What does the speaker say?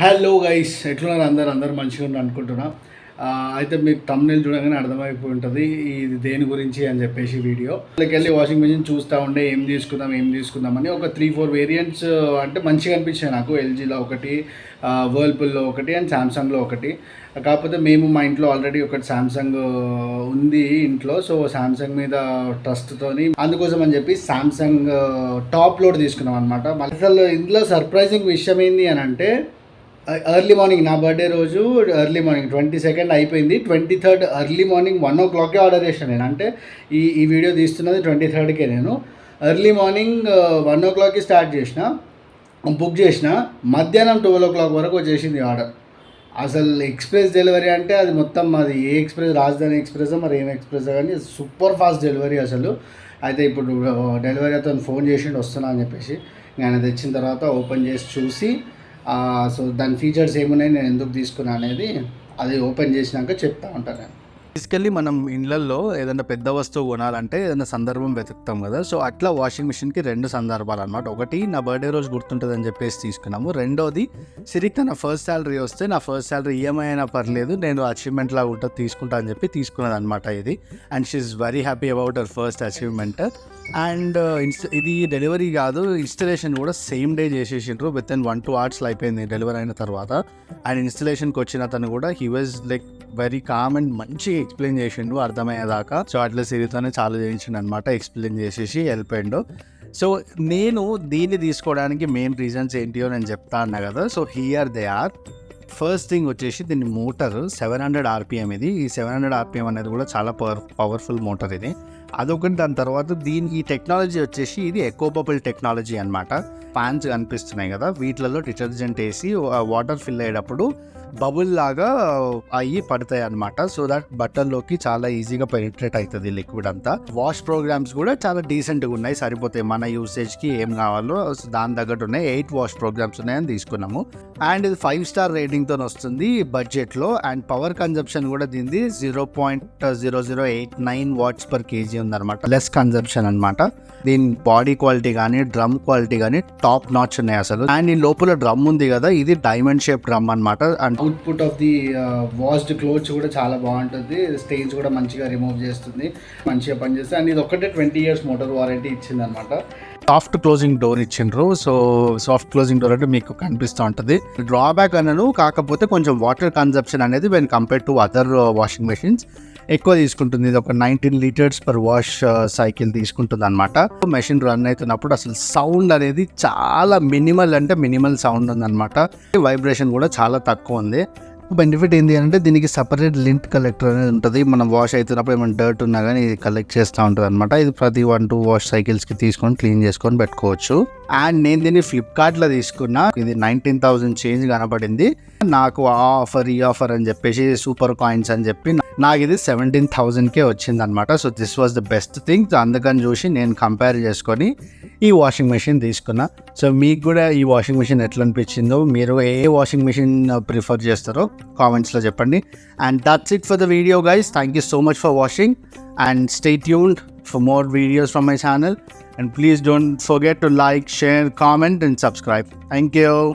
Hello guys ఎట్లున్నారు అందరు? అందరు మంచిగా ఉన్నారు అనుకుంటున్నా. అయితే మీరు తమ్నేల్ చూడగానే అర్థమైపోయి ఉంటుంది. ఇది దేని గురించి అని చెప్పేసి వీడియో. వాళ్ళకి వెళ్ళి వాషింగ్ మిషన్ చూస్తూ ఉండే ఏం తీసుకుందాం ఏం తీసుకుందామని ఒక త్రీ ఫోర్ వేరియంట్స్ అంటే మంచిగా అనిపించాయి నాకు. ఎల్జీలో ఒకటి వర్ల్పూల్లో ఒకటి అండ్ సామ్సంగ్లో ఒకటి. కాకపోతే మేము మా ఇంట్లో ఆల్రెడీ ఒకటి సామ్సంగ్ ఉంది ఇంట్లో. సో సామ్సంగ్ మీద ట్రస్ట్తోని అందుకోసం అని చెప్పి సామ్సంగ్ టాప్ లోడ్ తీసుకున్నాం అనమాట అసలు ఇందులో సర్ప్రైజింగ్ విషయం ఏంటి అని అంటే ఎర్లీ మార్నింగ్ నా బర్త్డే రోజు ఎర్లీ మార్నింగ్ ట్వంటీ సెకండ్ అయిపోయింది. Twenty third early morning one ఓ క్లాక్కే ఆర్డర్ చేశాను నేను. అంటే ఈ ఈ వీడియో తీస్తున్నది ట్వంటీ థర్డ్కే నేను. ఎర్లీ మార్నింగ్ వన్ ఓ క్లాక్కి స్టార్ట్ చేసిన బుక్ చేసిన మధ్యాహ్నం ట్వెల్వ్ ఓ క్లాక్ వరకు వచ్చేసింది ఆర్డర్ అసలు ఎక్స్ప్రెస్ డెలివరీ అంటే అది మొత్తం అది ఏ ఎక్స్ప్రెస్ రాజధాని ఎక్స్ప్రెస్ మరి ఏం ఎక్స్ప్రెస్ కానీ సూపర్ ఫాస్ట్ డెలివరీ అసలు. అయితే ఇప్పుడు uh, డెలివరీ అతను ఫోన్ చేసిండు వస్తున్నా అని చెప్పేసి. నేను తెచ్చిన తర్వాత ఓపెన్ చేసి చూసి సో దాని ఫీచర్స్ ఏమున్నాయి నేను ఎందుకు తీసుకున్నా అనేది అది ఓపెన్ చేసినాక చెప్తా ఉంటాను నేను. బేసికల్లీ మనం ఇండ్లల్లో ఏదైనా పెద్ద వస్తువు కొనాలంటే ఏదైనా సందర్భం వెతుకుతాం కదా. సో అట్లా వాషింగ్ మిషన్కి రెండు సందర్భాలు అనమాట ఒకటి నా బర్త్డే రోజు గుర్తుంటుందని చెప్పేసి తీసుకున్నాము. రెండోది సిరికి నా ఫస్ట్ శాలరీ వస్తే నా ఫస్ట్ శాలరీ ఈఎంఐ అయినా పర్లేదు నేను అచీవ్మెంట్ లాగా ఉంటుంది తీసుకుంటా అని చెప్పి తీసుకున్నది అనమాట ఇది and she is very happy about our first achievement and ఇది డెలివరీ కాదు ఇన్స్టలేషన్ కూడా సేమ్ డే చేసేసిండ్రు. విత్ ఇన్ వన్ టూ అవర్స్లో అయిపోయింది డెలివరీ అయిన తర్వాత. అండ్ ఇన్స్టలేషన్కి వచ్చిన అతను కూడా he was like very calm and మంచి ఎక్స్ప్లెయిన్ చేసిండు అర్థమయ్యేదాకా. సో అట్లా సిరితోనే చాలా చేయించిండు అనమాట ఎక్స్ప్లెయిన్ చేసేసి వెళ్ళిపోయిండు. సో నేను దీన్ని తీసుకోవడానికి మెయిన్ రీజన్స్ ఏంటియో నేను చెప్తా అన్నా కదా. So here they are first thing వచ్చేసి దీని మోటార్ సెవెన్ హండ్రెడ్ ఆర్పిఎం ఇది. ఈ సెవెన్ హండ్రెడ్ ఆర్పిఎం అనేది కూడా చాలా పవర్ పవర్ఫుల్ మోటార్ ఇది. అదొకటి దాని తర్వాత దీని ఈ టెక్నాలజీ వచ్చేసి ఇది ఎకోపబుల్ టెక్నాలజీ అనమాట ఫ్యాన్స్ కనిపిస్తున్నాయి కదా వీటిలలో డిటర్జెంట్ వేసి వాటర్ ఫిల్ అయ్యేటప్పుడు బబుల్ లాగా అయ్యి పడతాయి అనమాట సో దట్ బట్టల్లోకి చాలా ఈజీగా పెనిట్రేట్ అవుతుంది లిక్విడ్ అంతా. వాష్ ప్రోగ్రామ్స్ కూడా చాలా డీసెంట్గా ఉన్నాయి సరిపోతాయి. మన యూసేజ్కి ఏం కావాలో దాని తగ్గట్టు ఉన్నాయి. ఎయిట్ వాష్ ప్రోగ్రామ్స్ ఉన్నాయని తీసుకున్నాము. అండ్ ఇది ఫైవ్ స్టార్ రేటింగ్తో వస్తుంది బడ్జెట్లో. అండ్ పవర్ కన్జంప్షన్ కూడా దీనిది zero point zero zero eight nine watts per KG ఉందన్నమాట. లెస్ కన్జంప్షన్ అనమాట దీని బాడీ క్వాలిటీ కానీ డ్రమ్ క్వాలిటీ కానీ టాప్ నాచ్ ఉన్నాయి అసలు. అండ్ ఈ లోపల డ్రమ్ ఉంది కదా ఇది డైమండ్ షేప్ డ్రమ్ అనమాట and output of the washed clothes కూడా చాలా బాగుంటుంది. స్టెయిన్స్ కూడా మంచిగా రిమూవ్ చేస్తుంది. మంచిగా పనిచేస్తుంది. అండ్ ఇది ఒక్కటే ట్వంటీ ఇయర్స్ మోటార్ వారంటీ ఇచ్చింది అనమాట సాఫ్ట్ క్లోజింగ్ డోర్ ఇచ్చిండ్రు. సో సాఫ్ట్ క్లోజింగ్ డోర్ అంటే మీకు కనిపిస్తూ ఉంటుంది. డ్రాబ్యాక్ అనను కాకపోతే కొంచెం వాటర్ కన్జప్షన్ అనేది when compare to other washing machines ఎక్కువ తీసుకుంటుంది. ఇది ఒక nineteen litres per wash cycle తీసుకుంటుంది అనమాట మెషిన్ రన్ అవుతున్నప్పుడు అసలు సౌండ్ అనేది చాలా మినిమల్ అంటే మినిమల్ సౌండ్ ఉందన్నమాట. వైబ్రేషన్ కూడా చాలా తక్కువ ఉంది. బెనిఫిట్ ఏంటి అంటే దీనికి సపరేట్ లింట్ కలెక్టర్ అనేది ఉంటుంది. మనం వాష్ అవుతున్నప్పుడు ఏమైనా డర్ట్ ఉన్నా కానీ ఇది కలెక్ట్ చేస్తూ ఉంటుంది అనమాట ఇది ప్రతి వన్ టూ వాష్ సైకిల్స్కి తీసుకొని క్లీన్ చేసుకొని పెట్టుకోవచ్చు. అండ్ నేను దీన్ని ఫ్లిప్కార్ట్లో తీసుకున్నా. ఇది నైన్టీన్ థౌజండ్ చేంజ్ కనపడింది నాకు ఆ ఆఫర్ ఈ ఆఫర్ అని చెప్పేసి సూపర్ కాయిన్స్ అని చెప్పి నాకు ఇది సెవెంటీన్ థౌజండ్కే వచ్చింది అనమాట so this was the best thing అందుకని చూసి నేను కంపేర్ చేసుకొని ఈ వాషింగ్ మెషిన్ తీసుకున్నా. సో మీకు కూడా ఈ వాషింగ్ మెషిన్ ఎట్లా అనిపించిందో మీరు ఏ వాషింగ్ మెషిన్ ప్రిఫర్ చేస్తారో కామెంట్స్లో చెప్పండి. And that's it for the video guys thank you so much for washing and stay tuned for more videos from my channel. And please don't forget to like share comment and subscribe. Thank you.